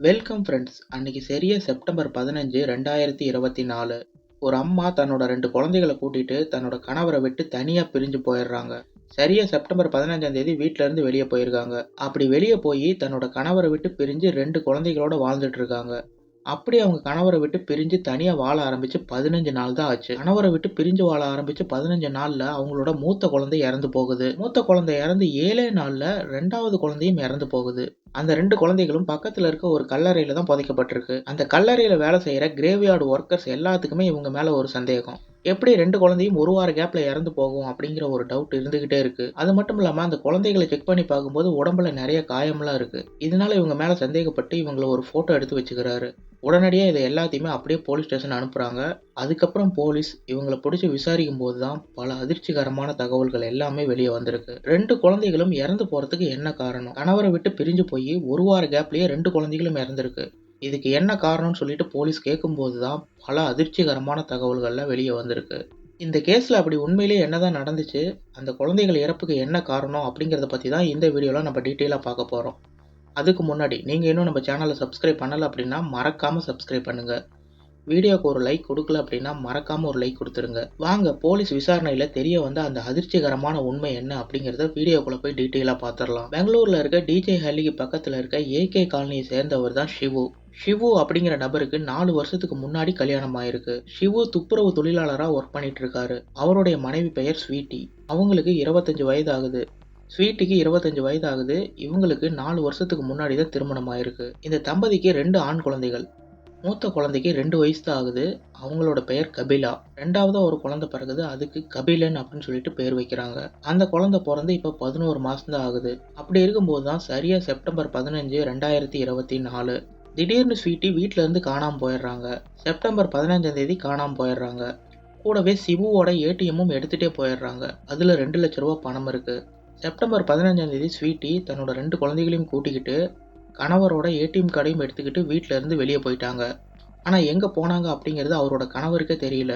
Welcome friends அன்னைக்கு சரியா September பதினஞ்சு ரெண்டாயிரத்தி இருபத்தி நாலு. ஒரு அம்மா தன்னோட ரெண்டு குழந்தைகளை கூட்டிட்டு தன்னோட கணவரை விட்டு தனியாக பிரிஞ்சு போயிடுறாங்க. சரியா செப்டம்பர் பதினஞ்சாம் தேதி வீட்ல இருந்து வெளியே போயிருக்காங்க. அப்படி வெளியே போய் தன்னோட கணவரை விட்டு பிரிஞ்சு ரெண்டு குழந்தைகளோட வாழ்ந்துட்டு இருக்காங்க. அப்படி அவங்க கணவரை விட்டு பிரிஞ்சு தனியாக வாழ ஆரம்பிச்சு பதினஞ்சு நாள் தான் ஆச்சு. கணவரை விட்டு பிரிஞ்சு வாழ ஆரம்பித்து பதினஞ்சு நாளில் அவங்களோட மூத்த குழந்தை இறந்து போகுது. மூத்த குழந்தை இறந்து ஏழே நாளில் ரெண்டாவது குழந்தையும் இறந்து போகுது. அந்த ரெண்டு குழந்தைகளும் பக்கத்தில் இருக்க ஒரு கல்லறையில் தான் புதைக்கப்பட்டிருக்கு. அந்த கல்லறையில் வேலை செய்கிற கிரேவியார்டு ஒர்க்கர்ஸ் எல்லாத்துக்குமே இவங்க மேலே ஒரு சந்தேகம். எப்படி ரெண்டு குழந்தையும் ஒரு வார கேப்ல இறந்து போகும் அப்படிங்கிற ஒரு டவுட் இருந்துகிட்டே இருக்கு. அது மட்டும் இல்லாம அந்த குழந்தைகளை செக் பண்ணி பார்க்கும்போது உடம்புல நிறைய காயம்லாம் இருக்கு. இதனால இவங்க மேல சந்தேகப்பட்டு இவங்களை ஒரு போட்டோ எடுத்து வச்சுக்கிறாரு. உடனடியாக இதை எல்லாத்தையுமே அப்படியே போலீஸ் ஸ்டேஷன் அனுப்புகிறாங்க அதுக்கப்புறம் போலீஸ் இவங்களை பிடிச்சி விசாரிக்கும் போது தான் பல அதிர்ச்சிகரமான தகவல்கள் எல்லாமே வெளியே வந்திருக்கு. ரெண்டு குழந்தைகளும் இறந்து போகிறதுக்கு என்ன காரணம்? கணவரை விட்டு பிரிஞ்சு போய் ஒரு வார கேப்லேயே ரெண்டு குழந்தைகளும் இறந்துருக்கு. இதுக்கு என்ன காரணம்னு சொல்லிட்டு போலீஸ் கேட்கும்போது தான் பல அதிர்ச்சிகரமான தகவல்கள்லாம் வெளியே வந்திருக்கு. இந்த கேஸில் அப்படி உண்மையிலேயே என்னதான் நடந்துச்சு அந்த குழந்தைகள் இறப்புக்கு என்ன காரணம் அப்படிங்கிறத பற்றி தான் இந்த வீடியோவில் நம்ம டீட்டெயிலாக பார்க்க போகிறோம் அதுக்கு முன்னாடி நீங்கள் இன்னும் நம்ம சேனலை சப்ஸ்கிரைப் பண்ணலை அப்படின்னா மறக்காமல் சப்ஸ்கிரைப் பண்ணுங்கள் வீடியோக்கு ஒரு லைக் கொடுக்கல அப்படின்னா மறக்காமல் ஒரு லைக் கொடுத்துருங்க. வாங்க போலீஸ் விசாரணையில் தெரிய வந்த அந்த அதிர்ச்சிகரமான உண்மை என்ன அப்படிங்கிறத வீடியோக்குள்ளே போய் டீட்டெயிலாக பார்த்துடலாம் பெங்களூரில் இருக்க டிஜே ஹல்லிக்கு பக்கத்தில் இருக்க ஏகே காலனியை சேர்ந்தவர் தான் ஷிவு ஷிவு அப்படிங்கிற நபருக்கு நாலு வருஷத்துக்கு முன்னாடி கல்யாணம் ஆயிருக்கு ஷிவு துப்புரவு தொழிலாளராக ஒர்க் பண்ணிட்டு இருக்காரு அவருடைய மனைவி பெயர் ஸ்வீட்டி. அவங்களுக்கு இருபத்தஞ்சு வயது ஆகுது ஸ்வீட்டிக்கு இருபத்தஞ்சு வயது ஆகுது இவங்களுக்கு நாலு வருஷத்துக்கு முன்னாடி தான் திருமணம் ஆயிருக்கு இந்த தம்பதிக்கு ரெண்டு ஆண் குழந்தைகள். மூத்த குழந்தைக்கு ரெண்டு வயசு தான் ஆகுது அவங்களோட பெயர் கபிலா. ரெண்டாவதாக ஒரு குழந்தை பிறகுது அதுக்கு கபிலன் அப்படின்னு சொல்லிட்டு பேர் வைக்கிறாங்க. அந்த குழந்தை பிறந்து இப்போ பதினோரு மாதம் தான் ஆகுது. அப்படி இருக்கும்போது தான் சரியாக செப்டம்பர் பதினஞ்சு ரெண்டாயிரத்தி இருபத்தி நாலு. திடீர்னு ஸ்வீட்டி வீட்டிலேருந்து காணாமல் போயிடுறாங்க. செப்டம்பர் பதினஞ்சாம் தேதி காணாமல் போயிடுறாங்க. கூடவே சிவுவோட ஏடிஎம்மும் எடுத்துகிட்டே போயிடுறாங்க. அதில் ரெண்டு லட்ச ரூபா பணம் இருக்குது செப்டம்பர் பதினஞ்சாம் தேதி ஸ்வீட்டி தன்னோட ரெண்டு குழந்தைகளையும் கூட்டிக்கிட்டு கணவரோட ஏடிஎம் கார்டையும் எடுத்துக்கிட்டு வீட்டிலேருந்து வெளியே போயிட்டாங்க. ஆனால் எங்கே போனாங்க அப்படிங்கிறது அவரோட கணவருக்கே தெரியல.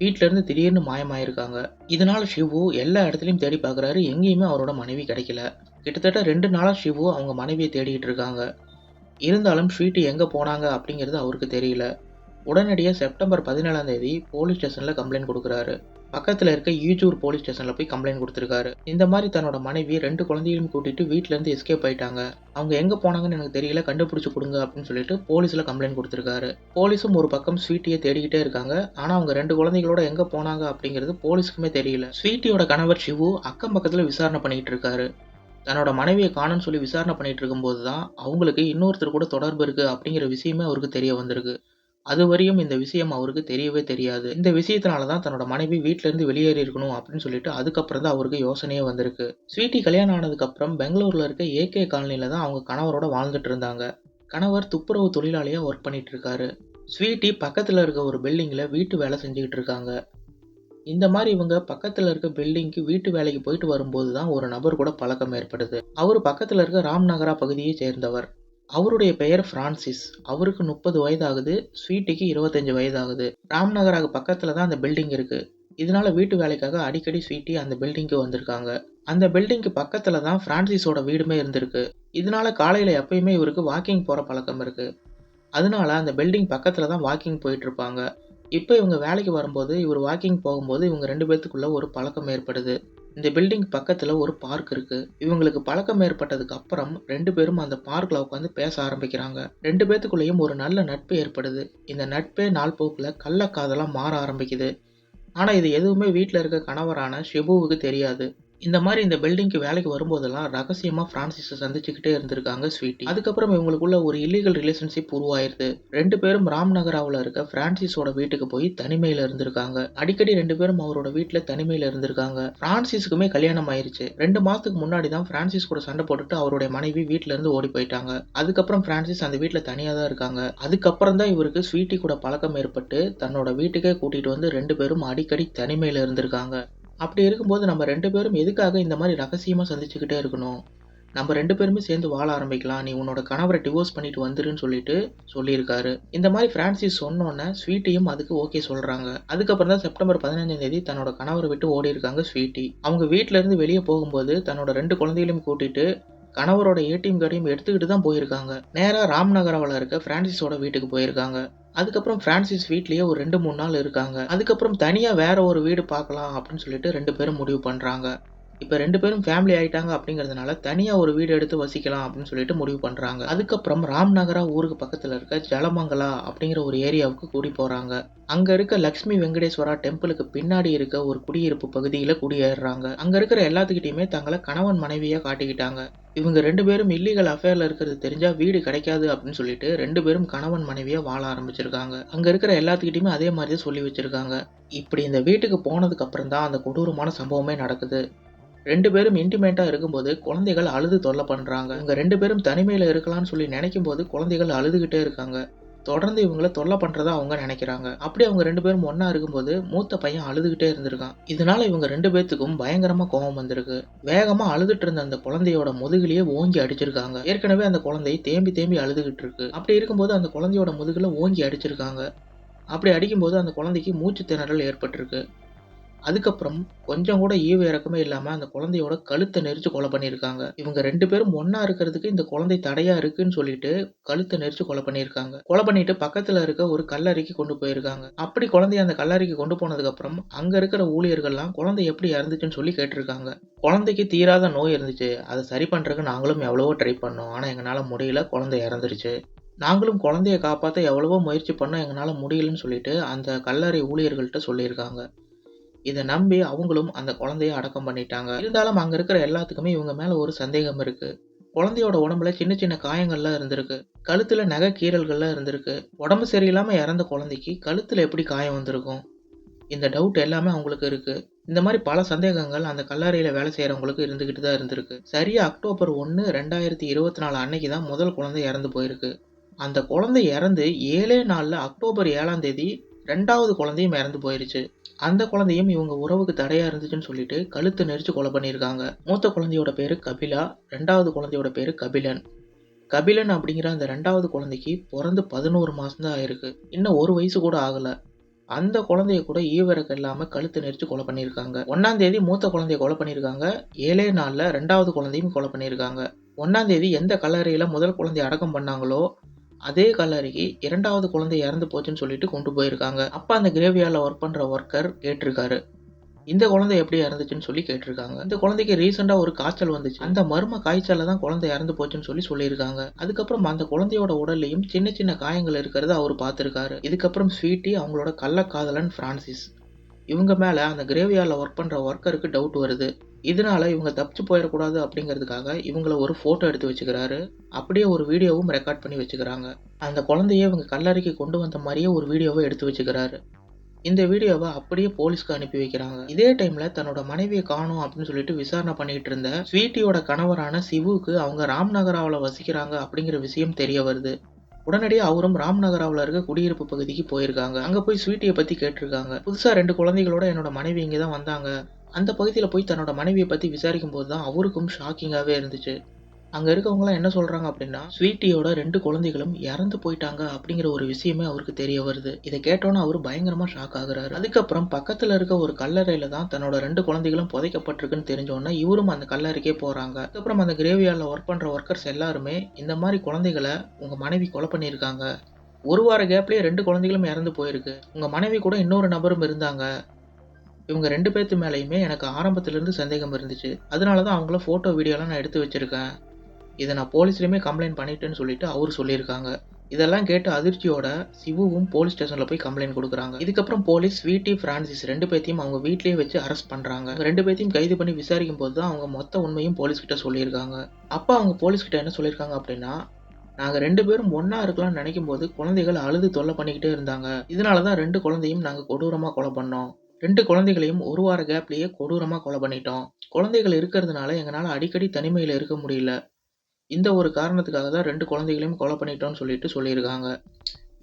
வீட்டிலேருந்து திடீர்னு மாயமாயிருக்காங்க. இதனால் ஷிவு எல்லா இடத்துலையும் தேடி பார்க்குறாரு எங்கேயுமே அவரோட மனைவி கிடைக்கல. கிட்டத்தட்ட ரெண்டு நாளாக ஷிவு அவங்க மனைவியை தேடிட்டு இருக்காங்க. இருந்தாலும் ஸ்வீட்டு எங்கே போனாங்க அப்படிங்கிறது அவருக்கு தெரியல. உடனடியாக செப்டம்பர் பதினேழாம் தேதி போலீஸ் ஸ்டேஷனில் கம்ப்ளைண்ட் கொடுக்குறாரு. பக்கத்தில் இருக்க ஈஜூர் போலீஸ் ஸ்டேஷனில் போய் கம்ப்ளைண்ட் கொடுத்துருக்காரு. இந்த மாதிரி தன்னோட மனைவி ரெண்டு குழந்தைகளையும் கூட்டிட்டு வீட்டிலேருந்து எஸ்கேப் ஆயிட்டாங்க. அவங்க எங்கே போனாங்கன்னு எனக்கு தெரியல கண்டுபிடிச்சு கொடுங்க அப்படின்னு சொல்லிட்டு போலீஸில் கம்ப்ளைண்ட் கொடுத்துருக்காரு. போலீஸும் ஒரு பக்கம் ஸ்வீட்டியை தேடிக்கிட்டே இருக்காங்க. ஆனால் அவங்க ரெண்டு குழந்தைகளோட எங்கே போனாங்க அப்படிங்கிறது போலீஸுக்குமே தெரியல. ஸ்வீட்டியோட கணவர் சிவு அக்கம் பக்கத்தில் விசாரணை பண்ணிக்கிட்டு இருக்காரு. தன்னோட மனைவியை காணும்னு சொல்லி விசாரணை பண்ணிட்டு இருக்கும்போது தான் அவங்களுக்கு இன்னொருத்தர் கூட தொடர்பு இருக்குது அப்படிங்கிற விஷயமே அவருக்கு தெரிய வந்திருக்கு. அது வரையும் இந்த விஷயம் அவருக்கு தெரியவே தெரியாது. இந்த விஷயத்தினால தான் தன்னோட மனைவி வீட்டிலேருந்து இருந்து வெளியேறி இருக்கணும் அப்படின்னு சொல்லிட்டு அதுக்கப்புறம் தான் அவருக்கு யோசனையே வந்திருக்கு. ஸ்வீட்டி கல்யாணம் ஆனதுக்கப்புறம் பெங்களூரில் இருக்க ஏகே காலனியில் தான் அவங்க கணவரோட வாழ்ந்துட்டு இருந்தாங்க. கணவர் துப்புரவு தொழிலாளியாக ஒர்க் பண்ணிட்டு இருக்காரு. ஸ்வீட்டி பக்கத்தில் இருக்க ஒரு பில்டிங்கில் வீட்டு வேலை செஞ்சுக்கிட்டு இருக்காங்க. இந்த மாதிரி இவங்க பக்கத்தில் இருக்க பில்டிங்க்கு வீட்டு வேலைக்கு போயிட்டு வரும்போது தான் ஒரு நபர் கூட பழக்கம் ஏற்படுது. அவர் பக்கத்தில் இருக்க ராம்நகரா பகுதியை சேர்ந்தவர். அவருடைய பெயர் பிரான்சிஸ். அவருக்கு முப்பது வயதாகுது ஸ்வீட்டிக்கு இருபத்தஞ்சு வயதாகுது. ராம்நகராக்கு பக்கத்தில் தான் அந்த பில்டிங் இருக்குது இதனால வீட்டு வேலைக்காக அடிக்கடி ஸ்வீட்டி அந்த பில்டிங்க்கு வந்திருக்காங்க. அந்த பில்டிங்க்கு பக்கத்தில் தான் ஃப்ரான்சிஸோட வீடுமே இருந்திருக்கு. இதனால காலையில் எப்பயுமே இவருக்கு வாக்கிங் போகிற பழக்கம் இருக்குது அதனால அந்த பில்டிங் பக்கத்தில் தான் வாக்கிங் போயிட்டு இருப்பாங்க. இப்போ இவங்க வேலைக்கு வரும்போது இவர் வாக்கிங் போகும்போது இவங்க ரெண்டு பேர்த்துக்குள்ள ஒரு பழக்கம் ஏற்படுது. இந்த பில்டிங் பக்கத்தில் ஒரு பார்க் இருக்கு. இவங்களுக்கு பழக்கம் ஏற்பட்டதுக்கு அப்புறம் ரெண்டு பேரும் அந்த பார்க்கில் உட்காந்து பேச ஆரம்பிக்கிறாங்க. ரெண்டு பேர்த்துக்குள்ளேயும் ஒரு நல்ல நட்பு ஏற்படுது. இந்த நட்பே நாள் போக்கில் கள்ளக்காதலாக மாற ஆரம்பிக்குது. ஆனால் இது எதுவுமே வீட்டில் இருக்க கணவரான ஷிபுவுக்கு தெரியாது. இந்த மாதிரி இந்த பில்டிங்க்கு வேலைக்கு வரும்போதெல்லாம் ரகசியமாக ஃப்ரான்சிஸை சந்திச்சுக்கிட்டே இருந்திருக்காங்க ஸ்வீட்டி அதுக்கப்புறம் இவங்களுக்குள்ள ஒரு இல்லீகல் ரிலேஷன்ஷிப் உருவாயிருது. ரெண்டு பேரும் ராம்நகராவில் இருக்க பிரான்சிஸோட வீட்டுக்கு போய் தனிமையில் இருந்திருக்காங்க. அடிக்கடி ரெண்டு பேரும் அவரோட வீட்டில் தனிமையில் இருந்திருக்காங்க. பிரான்சிஸுக்குமே கல்யாணம் ஆயிருச்சு. ரெண்டு மாதத்துக்கு முன்னாடி தான் பிரான்சிஸ் கூட சண்டை போட்டுட்டு அவருடைய மனைவி வீட்டிலேருந்து ஓடி போயிட்டாங்க. அதுக்கப்புறம் பிரான்சிஸ் அந்த வீட்டில் தனியாக தான் இருக்காங்க. அதுக்கப்புறம் தான் இவருக்கு ஸ்வீட்டி கூட பழக்கம் ஏற்பட்டு தன்னோட வீட்டுக்கே கூட்டிகிட்டு வந்து ரெண்டு பேரும் அடிக்கடி தனிமையில் இருந்திருக்காங்க. அப்படி இருக்கும்போது நம்ம ரெண்டு பேரும் எதுக்காக இந்த மாதிரி ரகசியமாக சந்திச்சுக்கிட்டே இருக்கணும்? நம்ம ரெண்டு பேருமே சேர்ந்து வாழ ஆரம்பிக்கலாம். நீ உன்னோட கணவரை டிவோர்ஸ் பண்ணிட்டு வந்துருன்னு சொல்லிட்டு சொல்லியிருக்காரு. இந்த மாதிரி பிரான்சிஸ் சொன்னோன்னே ஸ்வீட்டியும் அதுக்கு ஓகே சொல்றாங்க. அதுக்கப்புறம் தான் செப்டம்பர் பதினஞ்சாம் தேதி தன்னோட கணவரை விட்டு ஓடி இருக்காங்க ஸ்வீட்டி. அவங்க வீட்ல இருந்து வெளியே போகும்போது தன்னோட ரெண்டு குழந்தைகளையும் கூட்டிட்டு கணவரோட ஏடிஎம் கார்டையும் எடுத்துக்கிட்டு தான் போயிருக்காங்க. நேராக ராம்நகராவில் இருக்க பிரான்சிஸோட வீட்டுக்கு போயிருக்காங்க. அதுக்கப்புறம் பிரான்சிஸ் வீட்லயே ஒரு ரெண்டு மூணு நாள் இருக்காங்க. அதுக்கப்புறம் தனியாக வேற ஒரு வீடு பார்க்கலாம் அப்படின்னு சொல்லிட்டு ரெண்டு பேரும் முடிவு பண்ணுறாங்க இப்போ ரெண்டு பேரும் ஃபேமிலி ஆயிட்டாங்க அப்படிங்கிறதுனால தனியாக ஒரு வீடு எடுத்து வசிக்கலாம் அப்படின்னு சொல்லிட்டு முடிவு பண்ணுறாங்க அதுக்கப்புறம் ராம்நகரா ஊருக்கு பக்கத்தில் இருக்க ஜலமங்கலா அப்படிங்கிற ஒரு ஏரியாவுக்கு கூடி போகிறாங்க அங்கே இருக்க லக்ஷ்மி வெங்கடேஸ்வரா டெம்பிளுக்கு பின்னாடி இருக்க ஒரு குடியிருப்பு பகுதியில் குடியேறுறாங்க. அங்கே இருக்கிற எல்லாத்துக்கிட்டையுமே தங்களை கணவன் மனைவியாக காட்டிக்கிட்டாங்க. இவங்க ரெண்டு பேரும் இல்லீகல் அஃபேர்ல இருக்கிறது தெரிஞ்சா வீடு கிடைக்காது அப்படின்னு சொல்லிட்டு ரெண்டு பேரும் கணவன் மனைவியா வாழ ஆரம்பிச்சிருக்காங்க. அங்க இருக்கிற எல்லாத்துக்கிட்டையுமே அதே மாதிரி சொல்லி வச்சிருக்காங்க. இப்படி இந்த வீட்டுக்கு போனதுக்கு அப்புறம் தான் அந்த கொடூரமான சம்பவமே நடக்குது. ரெண்டு பேரும் இன்டிமேட்டாக இருக்கும்போது குழந்தைகள் அழுது தொல்லை பண்ணுறாங்க இவங்க ரெண்டு பேரும் தனிமையில் இருக்கலாம்னு சொல்லி நினைக்கும் போது குழந்தைகள் அழுதுகிட்டே இருக்காங்க. தொடர்ந்து இவங்கள தொல்லை பண்ணுறதா அவங்க நினைக்கிறாங்க. அப்படி அவங்க ரெண்டு பேரும் ஒன்றா இருக்கும்போது மூத்த பையன் அழுதுகிட்டே இருந்திருக்கான். இதனால இவங்க ரெண்டு பேர்த்துக்கும் பயங்கரமாக கோபம் வந்திருக்கு. வேகமாக அழுதுட்டு இருந்த அந்த குழந்தையோட முதுகிலேயே ஓங்கி அடிச்சிருக்காங்க. ஏற்கனவே அந்த குழந்தை தேம்பி தேம்பி அழுதுகிட்டு இருக்கு. அப்படி இருக்கும்போது அந்த குழந்தையோட முதுகில் ஓங்கி அடிச்சிருக்காங்க. அப்படி அடிக்கும்போது அந்த குழந்தைக்கு மூச்சு திணறல் ஏற்பட்டிருக்கு. அதுக்கப்புறம் கொஞ்சம் கூட ஈவ இறக்கமே இல்லாமல் அந்த குழந்தையோட கழுத்தை நெரிச்சு கொலை பண்ணியிருக்காங்க. இவங்க ரெண்டு பேரும் ஒன்றா இருக்கிறதுக்கு இந்த குழந்தை தடையா இருக்குன்னு சொல்லிட்டு கழுத்தை நெரிச்சு கொலை பண்ணியிருக்காங்க. கொலை பண்ணிட்டு பக்கத்தில் இருக்க ஒரு கல்லறைக்கு கொண்டு போயிருக்காங்க. அப்படி குழந்தைய அந்த கல்லறைக்கு கொண்டு போனதுக்கப்புறம் அங்கே இருக்கிற ஊழியர்கள்லாம் குழந்தை எப்படி இறந்துச்சுன்னு சொல்லி கேட்டிருக்காங்க. குழந்தைக்கு தீராத நோய் இருந்துச்சு. அதை சரி பண்ணுறதுக்கு நாங்களும் எவ்வளவோ ட்ரை பண்ணோம். ஆனால் எங்களால் முடியல குழந்தை இறந்துருச்சு. நாங்களும் குழந்தைய காப்பாற்ற எவ்வளவோ முயற்சி பண்ணோம். எங்களால் முடியலன்னு சொல்லிட்டு அந்த கல்லறை ஊழியர்கள்ட்ட சொல்லியிருக்காங்க. இதை நம்பி அவங்களும் அந்த குழந்தைய அடக்கம் பண்ணிட்டாங்க. இருந்தாலும் அங்க இருக்கிற எல்லாத்துக்குமே இவங்க மேல ஒரு சந்தேகம் இருக்கு. குழந்தையோட உடம்புல சின்ன சின்ன காயங்கள்லாம் இருந்திருக்கு. கழுத்துல நகை கீரல்கள்லாம் இருந்திருக்கு. உடம்பு சரியில்லாம இறந்த குழந்தைக்கு கழுத்துல எப்படி காயம் வந்திருக்கும்? இந்த டவுட் எல்லாமே அவங்களுக்கு இருக்கு. இந்த மாதிரி பல சந்தேகங்கள் அந்த கல்லறையில வேலை செய்யறவங்களுக்கு இருந்துகிட்டு தான் இருந்திருக்கு. சரியா அக்டோபர் ஒன்று ரெண்டாயிரத்தி இருபத்தி நாலு அன்னைக்கு தான் முதல் குழந்தை இறந்து போயிருக்கு. அந்த குழந்தை இறந்து ஏழே நாளில் அக்டோபர் ஏழாம் தேதி ரெண்டாவது குழந்தையும் இறந்து போயிருச்சு. அந்த குழந்தையும் இவங்க உறவுக்கு தடையா இருந்துச்சுன்னு சொல்லிட்டு கழுத்து நெரிச்சு கொலை பண்ணியிருக்காங்க. மூத்த குழந்தையோட பேரு கபிலா ரெண்டாவது குழந்தையோட பேரு கபிலன். கபிலன் அப்படிங்கிற அந்த ரெண்டாவது குழந்தைக்கு பிறந்து பதினோரு மாசம் தான் ஆயிருக்கு. இன்னும் ஒரு வயசு கூட ஆகல. அந்த குழந்தைய கூட ஈவருக்கு இல்லாம கழுத்து நெரிச்சு கொலை பண்ணியிருக்காங்க. ஒன்னாம் தேதி மூத்த குழந்தைய கொலை பண்ணியிருக்காங்க. ஏழே நாள்ல ரெண்டாவது குழந்தையும் கொலை பண்ணியிருக்காங்க. ஒன்னாம் தேதி எந்த கல்லறையில முதல் குழந்தைய அடக்கம் பண்ணாங்களோ அதே கல்லறைக்கு இரண்டாவது குழந்தை இறந்து போச்சுன்னு சொல்லிட்டு கொண்டு போயிருக்காங்க. அப்போ அந்த கிரேவியாரில் ஒர்க் பண்ணுற ஒர்க்கர் கேட்டிருக்காரு. இந்த குழந்தை எப்படி இறந்துச்சுன்னு சொல்லி கேட்டிருக்காங்க. இந்த குழந்தைக்கு ரீசெண்டாக ஒரு காய்ச்சல் வந்துச்சு. அந்த மர்ம காய்ச்சல தான் குழந்தை இறந்து போச்சுன்னு சொல்லி சொல்லியிருக்காங்க. அதுக்கப்புறம் அந்த குழந்தையோட உடல்லையும் சின்ன சின்ன காயங்கள் இருக்கிறத அவர் பார்த்துருக்காரு. இதுக்கப்புறம் ஸ்வீட்டி அவங்களோட கள்ளக்காதலன் பிரான்சிஸ். இவங்க மேலே அந்த கிரேவியாரில் ஒர்க் பண்ணுற ஒர்க்கருக்கு டவுட் வருது. இதனால இவங்க தப்பிச்சு போயிடக்கூடாது அப்படிங்கிறதுக்காக இவங்கள ஒரு ஃபோட்டோ எடுத்து வச்சுக்கிறாரு. அப்படியே ஒரு வீடியோவும் ரெக்கார்ட் பண்ணி வச்சுக்கிறாங்க. அந்த குழந்தைய இவங்க கல்லறைக்கு கொண்டு வந்த மாதிரியே ஒரு வீடியோவை எடுத்து வச்சுக்கிறாரு. இந்த வீடியோவை அப்படியே போலீஸ்க்கு அனுப்பி வைக்கிறாங்க. இதே டைம்ல தன்னோட மனைவியை காணும் அப்படின்னு சொல்லிட்டு விசாரணை பண்ணிட்டு இருந்த ஸ்வீட்டியோட கணவரான சிவுக்கு அவங்க ராம்நகராவில் வசிக்கிறாங்க அப்படிங்கிற விஷயம் தெரிய வருது. உடனடியாக அவரும் ராம்நகராவில் இருக்க குடியிருப்பு பகுதிக்கு போயிருக்காங்க. அங்கே போய் ஸ்வீட்டியை பற்றி கேட்டிருக்காங்க. புதுசாக ரெண்டு குழந்தைகளோட என்னோட மனைவி இங்கே தான் வந்தாங்க. அந்த பகுதியில் போய் தன்னோட மனைவியை பற்றி விசாரிக்கும் போது தான் அவருக்கும் ஷாக்கிங்காகவே இருந்துச்சு. அங்கே இருக்கவங்களாம் என்ன சொல்கிறாங்க அப்படின்னா ஸ்வீட்டியோட ரெண்டு குழந்தைகளும் இறந்து போயிட்டாங்க அப்படிங்கிற ஒரு விஷயமே அவருக்கு தெரிய வருது. இதை கேட்டோன்னே அவர் பயங்கரமாக ஷாக் ஆகுறாரு. அதுக்கப்புறம் பக்கத்தில் இருக்க ஒரு கல்லறையில் தான் தன்னோட ரெண்டு குழந்தைகளும் புதைக்கப்பட்டிருக்குன்னு தெரிஞ்சோன்னா இவரும் அந்த கல்லறைக்கே போகிறாங்க அதுக்கப்புறம் அந்த கிரேவியாரில் ஒர்க் பண்ணுற ஒர்க்கர்ஸ் எல்லாருமே இந்த மாதிரி குழந்தைகளை உங்கள் மனைவி கொலை பண்ணியிருக்காங்க. ஒரு வார கேப்லேயே ரெண்டு குழந்தைகளும் இறந்து போயிருக்கு. உங்கள் மனைவி கூட இன்னொரு நபரும் இருந்தாங்க. இவங்க ரெண்டு பேர்த்து மேலேயுமே எனக்கு ஆரம்பத்துலேருந்து சந்தேகம் இருந்துச்சு. அதனால தான் அவங்கள ஃபோட்டோ வீடியோலாம் நான் எடுத்து வச்சுருக்கேன். இதை நான் போலீஸ்லேயுமே கம்ப்ளைண்ட் பண்ணிட்டேன்னு சொல்லிட்டு அவர் சொல்லியிருக்காங்க. இதெல்லாம் கேட்டு அதிர்ச்சியோட சிவுவும் போலீஸ் ஸ்டேஷனில் போய் கம்ப்ளைண்ட் கொடுக்குறாங்க. இதுக்கப்புறம் போலீஸ் வீட்டி ஃப்ரான்சிஸ் ரெண்டு பேத்தையும் அவங்க வீட்லேயே வச்சு அரெஸ்ட் பண்ணுறாங்க ரெண்டு பேத்தையும் கைது பண்ணி விசாரிக்கும் போது தான் அவங்க மொத்த உண்மையும் போலீஸ்கிட்ட சொல்லியிருக்காங்க. அப்போ அவங்க போலீஸ்கிட்ட என்ன சொல்லியிருக்காங்க அப்படின்னா நாங்கள் ரெண்டு பேரும் ஒன்றா இருக்கலாம்னு நினைக்கும் போது குழந்தைகள் அழுது தொல்லை பண்ணிக்கிட்டே இருந்தாங்க. இதனால தான் ரெண்டு குழந்தையும் நாங்கள் கொடூரமாக கொலை பண்ணோம். ரெண்டு குழந்தைகளையும் ஒரு வார கேப்லேயே கொடூரமாக கொலை பண்ணிட்டோம். குழந்தைகள் இருக்கிறதுனால எங்களால் அடிக்கடி தனிமையில் இருக்க முடியல. இந்த ஒரு காரணத்துக்காக தான் ரெண்டு குழந்தைகளையும் கொலை பண்ணிட்டோம்னு சொல்லிட்டு சொல்லியிருக்காங்க.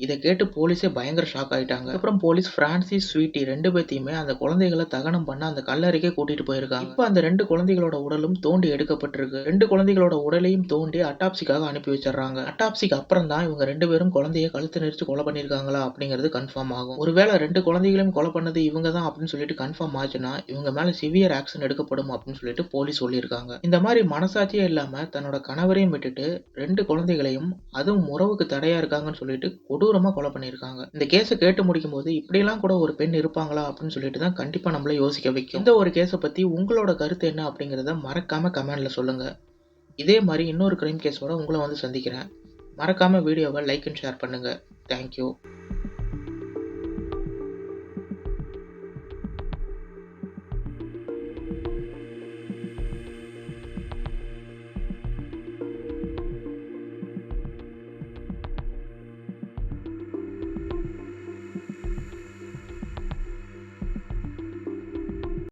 இதை கேட்டு போலீஸே பயங்கர ஷாக் ஆயிட்டாங்க. அப்புறம் போலீஸ் பிரான்சிஸ் ஸ்வீட்டி ரெண்டு பேத்தையுமே அந்த குழந்தைகளை தகனம் பண்ண அந்த கல்லறைக்கே கூட்டிட்டு போயிருக்காங்க. இப்போ அந்த ரெண்டு குழந்தைகளோட உடலும் தோண்டி எடுக்கப்பட்டிருக்கு. ரெண்டு குழந்தைகளோட உடலையும் தோண்டி அட்டாப்சிக்காக அனுப்பி வச்சிடுறாங்க. அட்டாப்சிக்கு அப்புறம் தான் இவங்க ரெண்டு பேரும் குழந்தைய கழுத்து நெரிச்சு கொலை பண்ணிருக்காங்களா அப்படிங்கிறது கன்ஃபார்ம் ஆகும். ஒருவேளை ரெண்டு குழந்தைகளையும் கொலை பண்ணது இவங்க தான் அப்படின்னு சொல்லிட்டு கன்ஃபார்ம் ஆச்சுன்னா இவங்க மேல சிவியர் ஆக்ஷன் எடுக்கப்படும் அப்படின்னு சொல்லிட்டு போலீஸ் சொல்லியிருக்காங்க. இந்த மாதிரி மனசாட்சியே இல்லாம தன்னோட கணவரையும் விட்டுட்டு ரெண்டு குழந்தைகளையும் அதுவும் உறவுக்கு தடையா இருக்காங்கன்னு சொல்லிட்டு கொடூரமாக கொலை பண்ணியிருக்காங்க. இந்த கேஸை கேட்டு முடிக்கும் போது இப்படிலாம் கூட ஒரு பெண் இருப்பாங்களா அப்படின்னு சொல்லிட்டு தான் கண்டிப்பாக நம்மள யோசிக்க வைக்கும். இந்த ஒரு கேஸை பற்றி உங்களோட கருத்து என்ன அப்படிங்கிறத மறக்காம கமெண்ட்ல சொல்லுங்க. இதே மாதிரி இன்னொரு கிரைம் கேஸோட உங்களை வந்து சந்திக்கிறேன். மறக்காம வீடியோவை லைக் அண்ட் ஷேர் பண்ணுங்க. Thank you